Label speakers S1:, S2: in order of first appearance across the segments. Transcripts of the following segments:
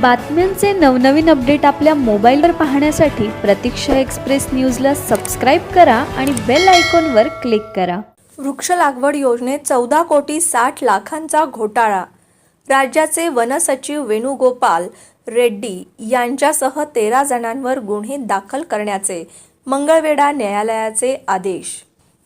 S1: बातम्यांचे नवनवीन अपडेट आपल्या मोबाईलवर पाहण्यासाठी प्रतीक्षा एक्सप्रेस न्यूजला सबस्क्राईब करा आणि बेल आयकॉनवर क्लिक करा.
S2: वृक्ष लागवड योजनेत चौदा कोटी साठ लाखांचा घोटाळा. राज्याचे वनसचिव वेणुगोपाल रेड्डी यांच्यासह तेरा जणांवर गुन्हे दाखल करण्याचे मंगळवेढा न्यायालयाचे आदेश.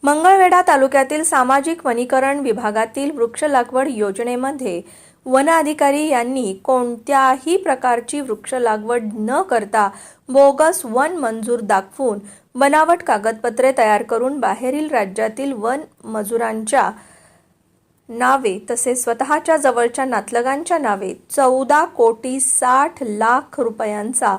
S2: मंगळवेढा तालुक्यातील सामाजिक वनीकरण विभागातील वृक्ष लागवड योजनेमध्ये वन अधिकारी यांनी कोणत्याही प्रकारची वृक्ष लागवड न करता बोगस वन मंजूर दाखवून बनावट कागदपत्रे तयार करून बाहेरील राज्यातील वन मजुरांच्या नावे तसेच स्वतःच्या जवळच्या नातलगांच्या नावे चौदा कोटी साठ लाख रुपयांचा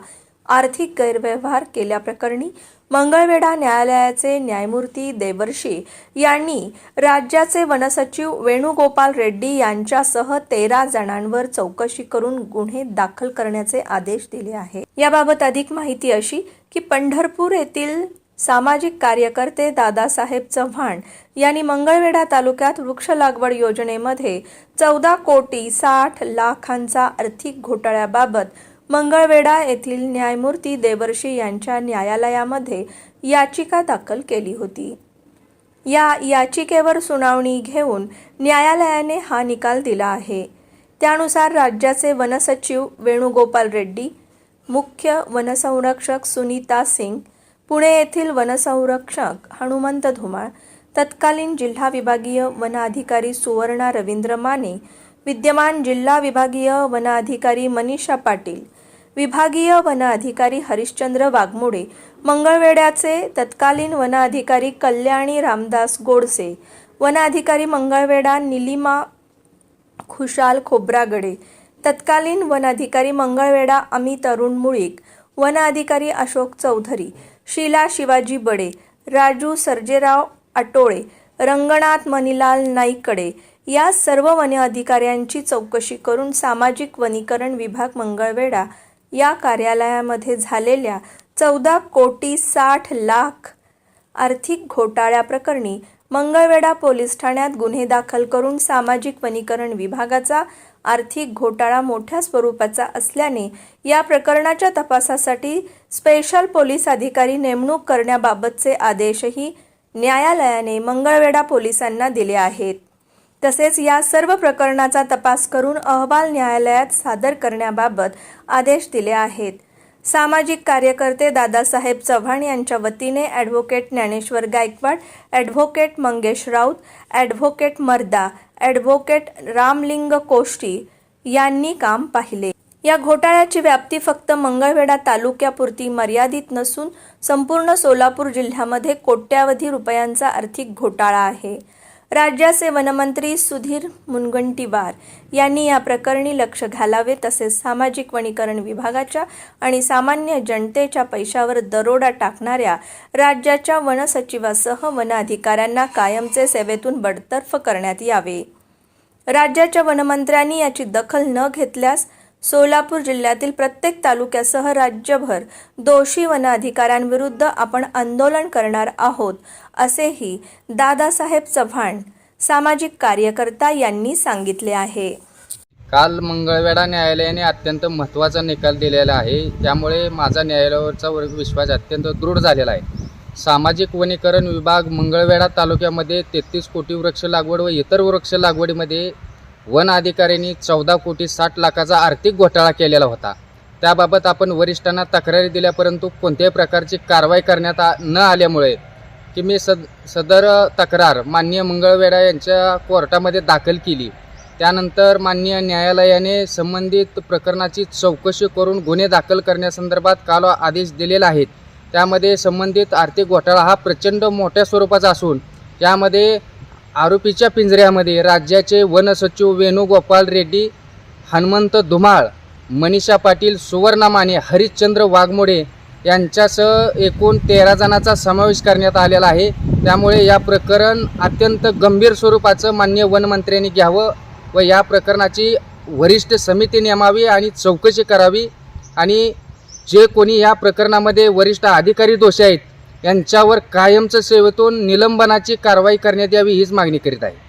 S2: आर्थिक गैरव्यवहार केल्याप्रकरणी मंगळवेढा न्यायालयाचे न्यायमूर्ती देवर्षी यांनी राज्याचे वनसचिव वेणुगोपाल रेड्डी यांच्यासह तेरा जणांवर चौकशी करून गुन्हे दाखल करण्याचे आदेश दिले आहे. याबाबत अधिक माहिती अशी की पंढरपूर येथील सामाजिक कार्यकर्ते दादासाहेब चव्हाण यांनी मंगळवेढा तालुक्यात वृक्ष लागवड योजनेमध्ये चौदा कोटी साठ लाखांचा आर्थिक घोटाळ्याबाबत मंगळवेढा येथील न्यायमूर्ती देवर्षी यांच्या न्यायालयामध्ये याचिका दाखल केली होती. या याचिकेवर सुनावणी घेऊन न्यायालयाने हा निकाल दिला आहे. त्यानुसार राज्याचे वनसचिव वेणुगोपाल रेड्डी मुख्य वनसंरक्षक सुनीता सिंग पुणे येथील वनसंरक्षक हनुमंत धुमाळ तत्कालीन जिल्हा विभागीय वन अधिकारी सुवर्णा रवींद्र माने विद्यमान जिल्हा विभागीय वन अधिकारी मनीषा पाटील विभागीय वन अधिकारी हरिश्चंद्र वाघमोडे मंगळवेड्याचे तत्कालीन वन अधिकारी कल्याणी रामदास गोडसे वन अधिकारी मंगळवेढा निलिमा खुशाल खोब्रागडे तत्कालीन वन अधिकारी मंगळवेढा अमित अरुण मुळीक वन अधिकारी अशोक चौधरी शीला शिवाजी बडे राजू सर्जेराव आटोळे रंगनाथ मणिलाल नाईकडे या सर्व वन अधिकाऱ्यांची चौकशी करून सामाजिक वनीकरण विभाग मंगळवेढा या कार्यालयामध्ये झालेल्या चौदा कोटी साठ लाख आर्थिक घोटाळ्याप्रकरणी मंगळवेढा पोलीस ठाण्यात गुन्हे दाखल करून सामाजिक वनीकरण विभागाचा आर्थिक घोटाळा मोठ्या स्वरूपाचा असल्याने या प्रकरणाच्या तपासासाठी स्पेशल पोलीस अधिकारी नेमणूक करण्याबाबतचे आदेशही न्यायालयाने मंगळवेढा पोलिसांना दिले आहेत. तसेच या सर्व प्रकरणाचा तपास करून अहवाल न्यायालयात सादर करण्याबाबत आदेश दिले आहेत. सामाजिक कार्यकर्ते दादासाहेब चव्हाण यांच्या वतीने advocate Dnyaneshwar Gaikwad advocate Mangesh Raut advocate Marda advocate Ramling Koshti यांनी काम पाहिले. या घोटाळ्याची व्याप्ती फक्त मंगळवेढा तालुक्यापुरती मर्यादित नसून संपूर्ण सोलापूर जिल्ह्यामध्ये कोट्यावधी रुपयांचा आर्थिक घोटाळा आहे. राज्याचे वनमंत्री सुधीर मुनगंटीवार यांनी या प्रकरणी लक्ष घालावे तसेच सामाजिक वनीकरण विभागाच्या आणि सामान्य जनतेच्या पैशावर दरोडा टाकणाऱ्या राज्याच्या वनसचिवासह वन अधिकाऱ्यांना कायमचे सेवेतून बडतर्फ करण्यात यावे. राज्याच्या वनमंत्र्यांनी याची दखल न घेतल्यास सोलापूर जिल्ह्यातील प्रत्येक तालुक्यासह राज्यभर दोषी वन अधिकाऱ्यांविरुद्ध आपण आंदोलन करणार आहोत असेही दादासाहेब चव्हाण सामाजिक कार्यकर्ता यांनी सांगितले आहे.
S3: काल मंगळवेढा न्यायालयाने अत्यंत महत्त्वाचा निकाल दिलेला आहे. त्यामुळे माझा न्यायालयावरचा वर्ग विश्वास अत्यंत दृढ झालेला आहे. सामाजिक वनीकरण विभाग मंगळवेढा तालुक्यामध्ये तेहतीस कोटी वृक्ष लागवड व इतर वृक्ष लागवडीमध्ये वन अधिकाऱ्यांनी चौदा कोटी साठ लाखाचा आर्थिक घोटाळा केलेला होता. त्याबाबत आपण वरिष्ठांना तक्रारी दिल्या परंतु कोणत्याही प्रकारची कारवाई करण्यात आ न आल्यामुळे की मी सद सदर तक्रार माननीय मंगळवेढा यांच्या कोर्टामध्ये दाखल केली. त्यानंतर माननीय न्यायालयाने संबंधित प्रकरणाची चौकशी करून गुन्हे दाखल करण्यासंदर्भात काल आदेश दिलेला आहेत त्यामध्ये संबंधित आर्थिक घोटाळा हा प्रचंड मोठ्या स्वरूपाचा असून यामध्ये आरोपीच्या पिंजऱ्यामध्ये राज्याचे वनसचिव वेणुगोपाल रेड्डी हनुमंत धुमाळ मनीषा पाटील सुवर्णा माने हरिश्चंद्र वाघमोडे यांच्यासह एकूण तेरा जणांचा समावेश करण्यात आलेला आहे. त्यामुळे या प्रकरण अत्यंत गंभीर स्वरूपाचं मान्य वनमंत्र्यांनी घ्यावं व या प्रकरणाची वरिष्ठ समिती नेमावी आणि चौकशी करावी. आणि जे कोणी या प्रकरणामध्ये वरिष्ठ अधिकारी दोषी आहेत यांच्यावर कायमचं सेवेतून निलंबनाची कारवाई करण्यात यावी हीच मागणी करीत आहे.